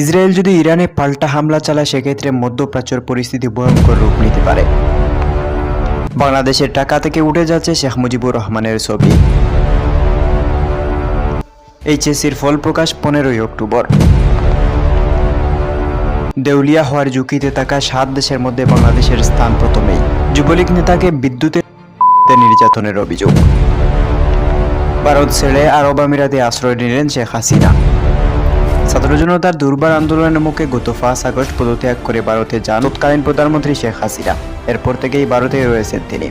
Israel যদি ইরানে পাল্টা হামলা চালায়, সেক্ষেত্রে মধ্যপ্রাচ্যের পরিস্থিতি ভয়ঙ্কর রূপ নিতে পারে। বাংলাদেশের টাকা থেকে উঠে যাচ্ছে শেখ মুজিবুর রহমানের ছবি। এইচএসির ফল প্রকাশ পনেরোই অক্টোবর। দেউলিয়া হওয়ার ঝুঁকিতে থাকা সাত দেশের মধ্যে বাংলাদেশের স্থান প্রথমেই। যুবলীগ নেতাকে বিদ্যুতের নির্যাতনের অভিযোগ। ভারত ছেড়ে আরব আমিরাতে আশ্রয় নিলেন শেখ হাসিনা। ছাত্র দুর্বার আন্দোলনের মুখে গত পাঁচ আগস্ট পদত্যাগ করে ভারতে যান তৎকালীন প্রধানমন্ত্রী শেখ হাসিনা। এরপর থেকেই ভারতে রয়েছেন তিনি।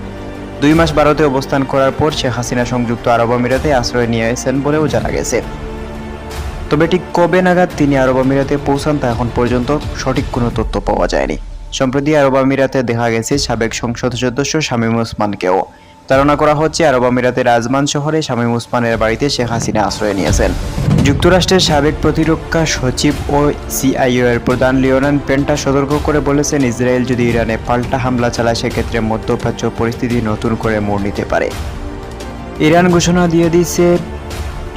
দুই মাস ভারতে অবস্থান করার পর শেখ হাসিনা সংযুক্ত আরব আমিরাতে আশ্রয় নিয়েছেন বলেও জানা গেছে। তবে ঠিক কবে নাগাদ তিনি আরব আমিরাতে পৌঁছান তা এখন পর্যন্ত সঠিক কোনো তথ্য পাওয়া যায়নি। সম্প্রতি আরব আমিরাতে দেখা গেছে সাবেক সংসদ সদস্য শামীম ওসমানকেও। ধারণা করা হচ্ছে আরব আমিরাতের রাজমান শহরে শামীম ওসমানের বাড়িতে শেখ হাসিনা আশ্রয় নিয়েছেন। যুক্তরাষ্ট্রের সাবেক প্রতিরক্ষা সচিব ও সিআইও এর প্রধান লিওনান পেন্টা সতর্ক করে বলেছেন, ইসরায়েল যদি ইরানে পাল্টা হামলা চালায়, সেক্ষেত্রে মধ্যপ্রাচ্য পরিস্থিতি নতুন করে মোড় নিতে পারে। ইরান ঘোষণা দিয়ে দিয়েছে,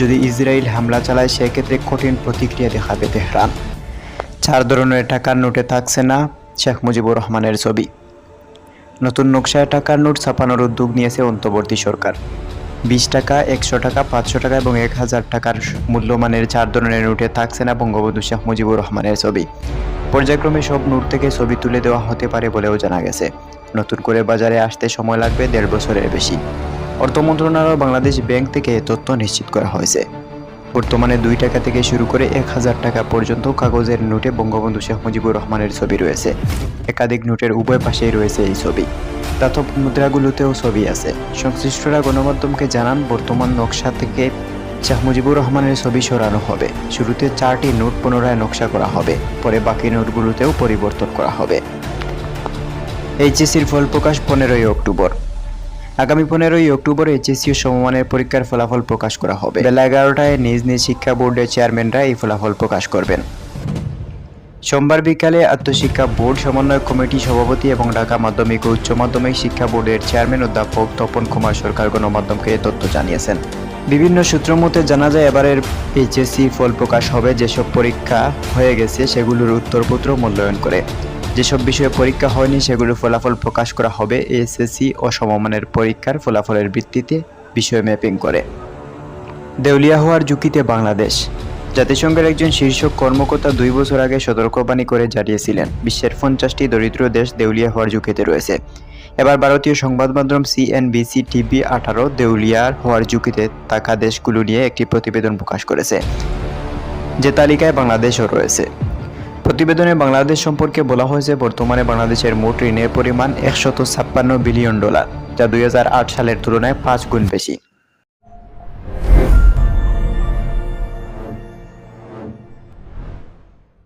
যদি ইসরায়েল হামলা চালায়, সেক্ষেত্রে কঠিন প্রতিক্রিয়া দেখাবে তেহরান। চার ধরনের টাকার নোটে থাকছে না, শেখ মুজিবুর রহমানের ছবি। নতুন নকশায় টাকার নোট ছাপানোর উদ্যোগ নিয়েছে অন্তর্বর্তী সরকার। বিশ টাকা, একশো টাকা, পাঁচশো টাকা এবং এক হাজার টাকার মূল্যমানের চার ধরনের নোটে থাকছে না বঙ্গবন্ধু শেখ মুজিবুর রহমানের ছবি। পর্যায়ক্রমে সব নোট থেকে ছবি তুলে দেওয়া হতে পারে বলেও জানা গেছে। নতুন করে বাজারে আসতে সময় লাগবে দেড় বছরের বেশি। অর্থ মন্ত্রণালয় বাংলাদেশ ব্যাংক থেকে তথ্য নিশ্চিত করা হয়েছে। বর্তমানে দুই টাকা থেকে শুরু করে এক হাজার টাকা পর্যন্ত কাগজের নোটে বঙ্গবন্ধু শেখ মুজিবুর রহমানের ছবি রয়েছে। একাধিক নোটের উভয় পাশেই রয়েছে এই ছবি। দাতব মুদ্রাগুলোতেও ছবি আছে। সংশ্লিষ্টরা গণমাধ্যমকে জানান, বর্তমান নকশা থেকে শেখ মুজিবুর রহমানের ছবি সরানো হবে। শুরুতে চারটি নোট পুনরায় নকশা করা হবে। পরে বাকি নোটগুলোতেও পরিবর্তন করা হবে। এইচএসির ফল প্রকাশ পনেরোই অক্টোবর। আগামী পনেরোই অক্টোবর এইচএসসি সমমানের পরীক্ষার ফলাফল প্রকাশ করা হবে। বেলা এগারোটায় নিজ নিজ শিক্ষা বোর্ডের চেয়ারম্যানরা এই ফলাফল প্রকাশ করবেন। সোমবার বিকালে আত্মশিক্ষা বোর্ড, সমন্বয় কমিটি সভাপতি এবং ঢাকা মাধ্যমিক ও উচ্চ মাধ্যমিক শিক্ষা বোর্ডের চেয়ারম্যান অধ্যাপক তপন কুমার সরকার গণমাধ্যমকে এ তথ্য জানিয়েছেন। বিভিন্ন সূত্র মতে জানা যায়, এবারের এইচএসসি ফল প্রকাশ হবে যেসব পরীক্ষা হয়ে গেছে সেগুলোর উত্তরপত্র মূল্যায়ন করে। যেসব বিষয়ে পরীক্ষা হয়নি, সেগুলোর ফলাফল প্রকাশ করা হবে এসএসসি ও সমমানের পরীক্ষার ফলাফলের ভিত্তিতে বিষয় ম্যাপিং করে। দেউলিয়া হওয়ার ঝুঁকিতে বাংলাদেশ। জাতিসংঘের একজন শীর্ষ কর্মকর্তা দুই বছর আগে সতর্কবাণী করে জানিয়েছিলেন, বিশ্বের পঞ্চাশটি দরিদ্র দেশ দেউলিয়া হওয়ার ঝুঁকিতে রয়েছে। এবার ভারতীয় সংবাদ মাধ্যম সিএনবিসি টিভি আঠারো দেউলিয়ার হওয়ার ঝুঁকিতে থাকা দেশগুলো নিয়ে একটি প্রতিবেদন প্রকাশ করেছে, যে তালিকায় বাংলাদেশও রয়েছে। প্রতিবেদনে বাংলাদেশ সম্পর্কে বলা হয়েছে, বর্তমানে বাংলাদেশের মোট ঋণের পরিমাণ একশত ছাপ্পান্ন বিলিয়ন ডলার, যা দুই হাজার আট সালের তুলনায় পাঁচ গুণ বেশি।